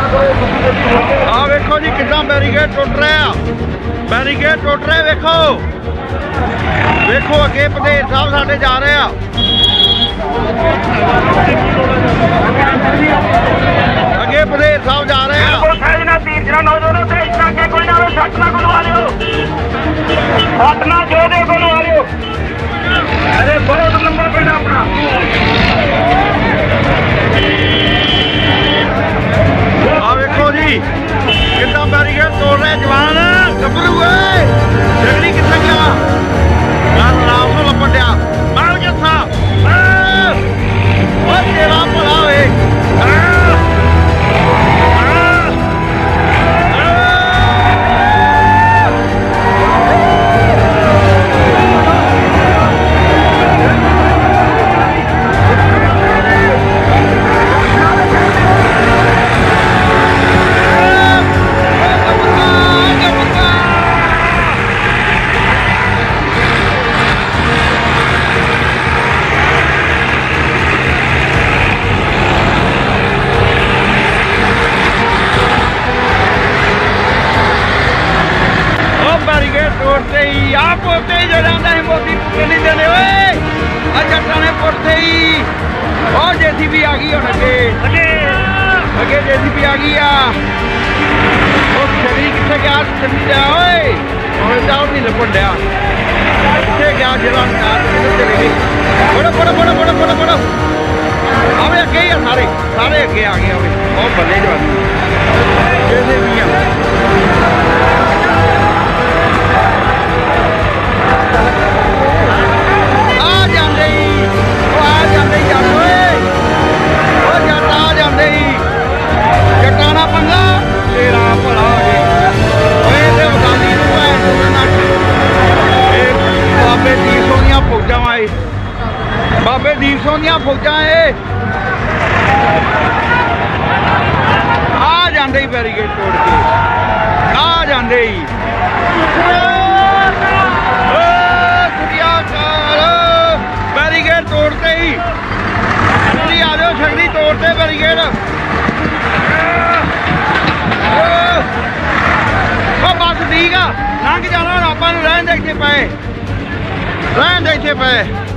ਆ ਵੇਖੋ ਜੀ ਕਿੱਦਾਂ ਬੈਰੀਕੇਡ ਟੁੱਟ ਰਿਹਾ ਬੈਰੀਕੇਡ ਟੁੱਟ ਰਿਹਾ, ਵੇਖੋ। ਵੇਖੋ ਅੱਗੇ ਪਧੇਰ ਸਾਹਿਬ ਸਾਡੇ ਜਾ ਰਹੇ ਆ। ਅੱਗੇ ਪਧੇਰ ਸਾਹਿਬ ਜਾ ਰਹੇ ਆ। ਕੋਈ ਫੈਜ ਨਾ ਤੀਰ ਜਨਾ ਨੌਜਵਾਨੋ ਤੇ ਇਸ ਤਰ੍ਹਾਂ ਕੋਈ ਨਾ ਸੱਟ ਨਾ ਕੋਲ ਲਿਓ। ਸੱਟ ਨਾ ਜੋ ਦੇ ਲਿਓ। ਅਰੇ ਬਹੁਤ ਤੋੜ ਰਿਹਾ ਜਵਾਨ ਗੱਭਰੂ ਓਏ ਬੈਰੀਕੇਡ ਤੋੜਤੇ ਹੀ ਆ ਪੋਤੇ ਜੋ ਜਾਂਦਾ ਹੈ ਮੋਦੀ ਪੁੱਤੇ ਨਹੀਂ ਦੇਣੇ ਓਏ! ਆ ਜੱਟਾਂ ਨੇ ਪੁੱਤੇ ਹੀ ਉਹ ਜੇਸੀਬੀ ਆ ਗਈ ਹੁਣ ਅੱਗੇ। ਅਜੇ ਅੱਗੇ ਜੇਸੀਬੀ ਆ ਗਈ ਆ। ਉਹ ਛੜੀ ਕਿੱਥੇ ਗਿਆ? ਛੜੀ ਜਾ, ਓਏ! ਉਹ ਜਾਉ ਨਹੀਂ ਲੱਭਣ ਡਿਆ। ਕਿੱਥੇ ਗਿਆ ਜਿਹੜਾ ਕਾਰ ਕਿੱਥੇ ਚਲੇ ਗਈ ਬੜਾ ਬੜਾ ਬੜਾ ਬੜਾ ਬੜਾ ਬੜਾ ਆਵੇ ਅੱਗੇ ਹੀ ਆ ਸਾਰੇ। ਸਾਰੇ ਅੱਗੇ ਆ ਗਏ ਆਵੇ ਉਹ ਬੱਲੇ ਜਵਾਨ। ਜੇਸੀਬੀ ਆ ਬਾਬੇ ਦੀਪ ਸਿੰਘ ਦੀਆਂ ਫੌਜਾਂ ਏ ਆ ਜਾਂਦੇ ਹੀ ਬੈਰੀਕੇਡ ਤੋੜ ਕੇ। ਆ ਜਾਂਦੇ ਹੀ। ਓ ਕੁੜੀਆਂ ਕਾਲ ਬੈਰੀਕੇਡ ਤੋੜਤੇ ਹੀ। ਜੀ ਆ ਜਾਓ ਛਗੜੀ ਤੋੜਤੇ ਬੈਰੀਕੇਡ। ਉਹ ਬਸ ਠੀਕ ਆ। ਲੰਘ ਜਾਣਾ ਹੁਣ ਆਪਾਂ ਨੂੰ ਰਹਿਣ ਦੇ ਇੱਥੇ ਪਏ। ਰਹਿਣ ਦੇ ਇੱਥੇ ਪਏ।